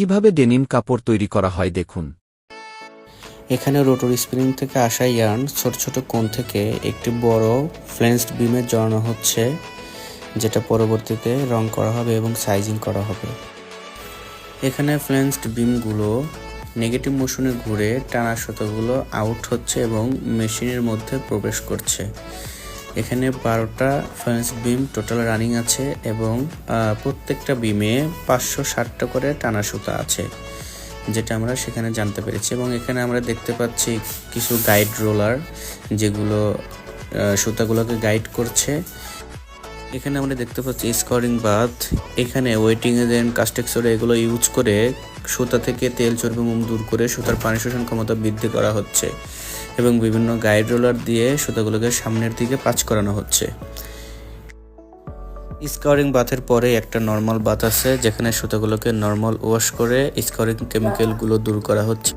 কীভাবে ডেনিম কাপড় তৈরি করা হয় দেখুন। এখানে রোটর স্প্রিং থেকে আসা ইয়ার্ন ছোট ছোট কোণ থেকে একটি বড় ফ্লেন্সড বিমে জড়ানো হচ্ছে, যেটা পরবর্তীতে রং করা হবে এবং সাইজিং করা হবে। এখানে ফ্লেন্সড বিমগুলো নেগেটিভ মোশনে ঘুরে টানা সুতোগুলো আউট হচ্ছে এবং মেশিনের মধ্যে প্রবেশ করছে। এখানে বারোটা ফ্লেন্স বিম টোটাল রানিং আছে এবং প্রত্যেকটা বিমে পাঁচশো ষাটটা করে টানা সুতা আছে, যেটা আমরা সেখানে জানতে পেরেছি। এবং এখানে আমরা দেখতে পাচ্ছি কিছু গাইড রোলার যেগুলো সুতাগুলোকে গাইড করছে। এখানে আমরা দেখতে পাচ্ছি স্কোরিং বাথ এখানে ওয়েটিং দেন কাস্টেক্সরে এগুলো ইউজ করে সুতা থেকে তেল, চর্বি, মোম দূর করে সুতার পানি শোষণ ক্ষমতা বৃদ্ধি করা হচ্ছে। এবং বিভিন্ন গাইড রোলার দিয়ে সুতাগুলোকে সামনের দিকে পাঁচ করানো হচ্ছে। স্কারিং বাথের পরে একটা নর্মাল বাথ আছে, যেখানে সুতাগুলোকে নর্মাল ওয়াশ করে স্কারিং কেমিক্যালগুলো দূর করা হচ্ছে।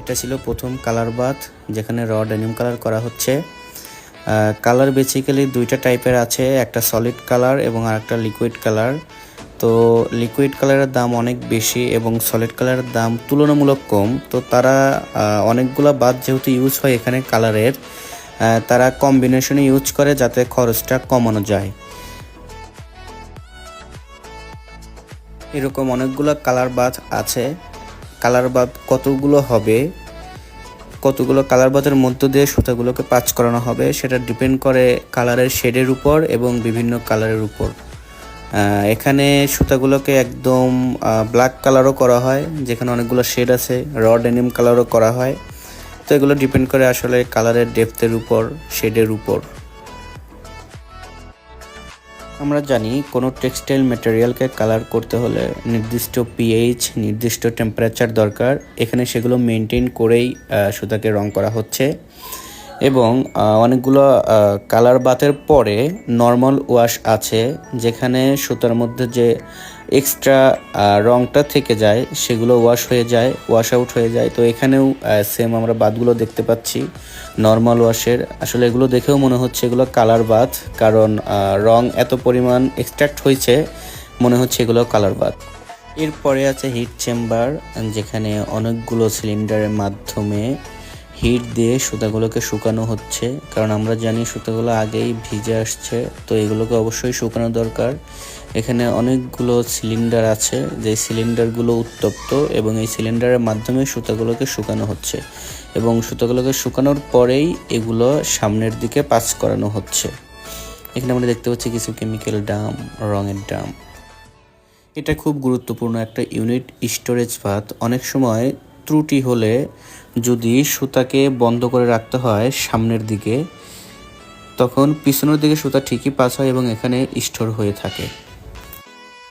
এটা ছিল প্রথম কালার বাথ, যেখানে র ডেনিম কালার করা হচ্ছে। কালার বেসিক্যালি দুইটা টাইপের আছে, একটা সলিড কালার এবং আরেকটা লিকুইড কালার তো লিকুইড কালারের দাম অনেক বেশি এবং সলিড কালারের দাম তুলনামূলক কম। তো তারা অনেকগুলা বাদ যেহেতু ইউজ হয় এখানে কালারের তারা কম্বিনেশনে ইউজ করে যাতে খরচটা কমানো যায়। এরকম অনেকগুলো কালার বাদ আছে। কালার বাদ কতগুলো হবে? কতগুলো কালার বাদের মধ্য দিয়ে সুতাগুলোকে পাঁচ করানো হবে, সেটা ডিপেন্ড করে কালারের শেডের উপর এবং বিভিন্ন কালারের উপর। এখানে সুতাগুলোকে একদম ব্ল্যাক কালারও করা হয়, যেখানে অনেকগুলো শেড আছে র ডেনিম কালারও করা হয়। তো এগুলো ডিপেন্ড করে আসলে কালারের ডেপথের উপর শেডের উপর। আমরা জানি কোনো টেক্সটাইল ম্যাটেরিয়ালকে কালার করতে হলে নির্দিষ্ট পিএইচ নির্দিষ্ট টেম্পারেচার দরকার। এখানে সেগুলো মেনটেন করেই সুতাকে রং করা হচ্ছে। এবং অনেকগুলো কালার বাতের পরে নর্মাল ওয়াশ আছে, যেখানে সুতার মধ্যে যে এক্সট্রা রংটা থেকে যায়, সেগুলো ওয়াশ হয়ে যায় ওয়াশ আউট হয়ে যায়। তো এখানেও সেম আমরা বাতগুলো দেখতে পাচ্ছি নর্মাল ওয়াশের আসলে এগুলো দেখেও মনে হচ্ছে এগুলো কালার বাত কারণ রং এত পরিমাণ এক্সট্রাক্ট হয়েছে, মনে হচ্ছে এগুলো কালার বাদ। এরপরে আছে হিট চেম্বার যেখানে অনেকগুলো সিলিন্ডারের মাধ্যমে হিট দিয়ে সুতাগুলোকে শুকানো হচ্ছে। কারণ আমরা জানি সুতাগুলো আগেই ভিজে আসছে, তো এগুলোকে অবশ্যই শুকানো দরকার। এখানে অনেকগুলো সিলিন্ডার আছে, যে সিলিন্ডারগুলো উত্তপ্ত এবং এই সিলিন্ডারের মাধ্যমে সুতাগুলোকে শুকানো হচ্ছে। এবং সুতাগুলোকে শুকানোর পরেই এগুলো সামনের দিকে পাস করানো হচ্ছে। এখানে আমরা দেখতে পাচ্ছি কিছু কেমিক্যাল ডাম, রঙের ডাম। এটা খুব গুরুত্বপূর্ণ একটা ইউনিট স্টোরেজ ভাত। অনেক সময় ত্রুটি হলে যদি সুতাকে বন্ধ করে রাখতে হয় সামনের দিকে, তখন পিছনের দিকে সুতা ঠিকই পাস হয় এবং এখানে স্টোর হয়ে থাকে।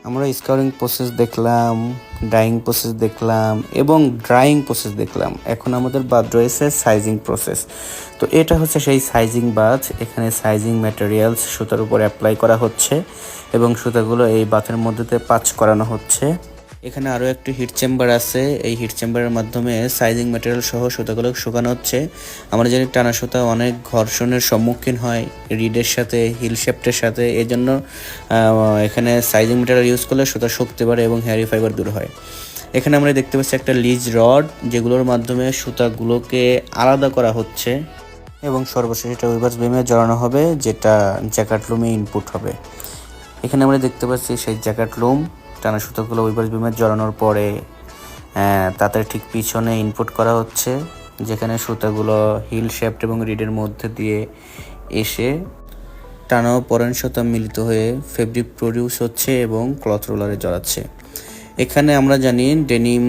আমরা স্কাউরিং প্রসেস দেখলাম ডাইং প্রসেস দেখলাম এবং ড্রাইং প্রসেস দেখলাম। এখন আমাদের বাদ রয়েছে সাইজিং প্রসেস তো এটা হচ্ছে সেই সাইজিং বাথ এখানে সাইজিং ম্যাটেরিয়ালস সুতার উপর অ্যাপ্লাই করা হচ্ছে এবং সুতাগুলো এই বাথের মধ্যে পাঁচ করানো হচ্ছে। এখানে আরও একটি হিট চেম্বার আছে। এই হিট চেম্বারের মাধ্যমে সাইজিং ম্যাটেরিয়াল সহ সুতাগুলো শুকানো হচ্ছে। আমরা জানি টানা সুতা অনেক ঘর্ষণের সম্মুখীন হয়, রিডের সাথে হিল শেফটের সাথে। এই জন্য এখানে সাইজিং ম্যাটেরিয়াল ইউজ করলে সুতা শুকতে পারে এবং হেয়ারি ফাইবার দূর হয়। এখানে আমরা দেখতে পাচ্ছি একটা লিজ রড যেগুলোর মাধ্যমে সুতাগুলোকে আলাদা করা হচ্ছে এবং সর্বশেষ এটা উইভার্স বিমে জড়ানো হবে, যেটা জ্যাকাট লুমে ইনপুট হবে। এখানে আমরা দেখতে পাচ্ছি সেই জ্যাকেট লুম টানা সুতোগুলো উইভার্স বিমে জড়ানোর পরে তাদের ঠিক পিছনে ইনপুট করা হচ্ছে, যেখানে সুতাগুলো হিল শেফট এবং রিডের মধ্যে দিয়ে এসে টানা ও পরেন সুতা মিলিত হয়ে ফেব্রিক প্রডিউস হচ্ছে এবং ক্লথ রোলারে জড়াচ্ছে। এখানে আমরা জানি ডেনিম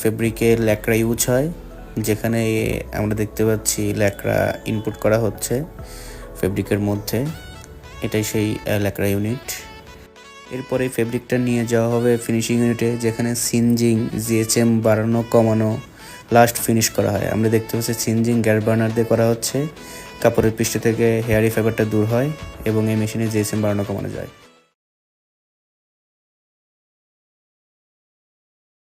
ফেব্রিকের ল্যাকড়া ইউজ হয়, যেখানে আমরা দেখতে পাচ্ছি ল্যাকড়া ইনপুট করা হচ্ছে ফেব্রিকের মধ্যে। এটাই সেই ল্যাকড়া ইউনিট এরপরে ফেব্রিকটা নিয়ে যাওয়া হবে ফিনিশিং ইউনিটে যেখানে সিনজিং জিএচএম বাড়ানো কমানো লাস্ট ফিনিশ করা হয়। আমরা দেখতে পাচ্ছি সিনজিং গ্যাস বার্নার দিয়ে করা হচ্ছে। কাপড়ের পৃষ্ঠ থেকে হেয়ারি ফাইবারটা দূর হয় এবং এই মেশিনে জিএসএম বাড়ানো কমানো যায়।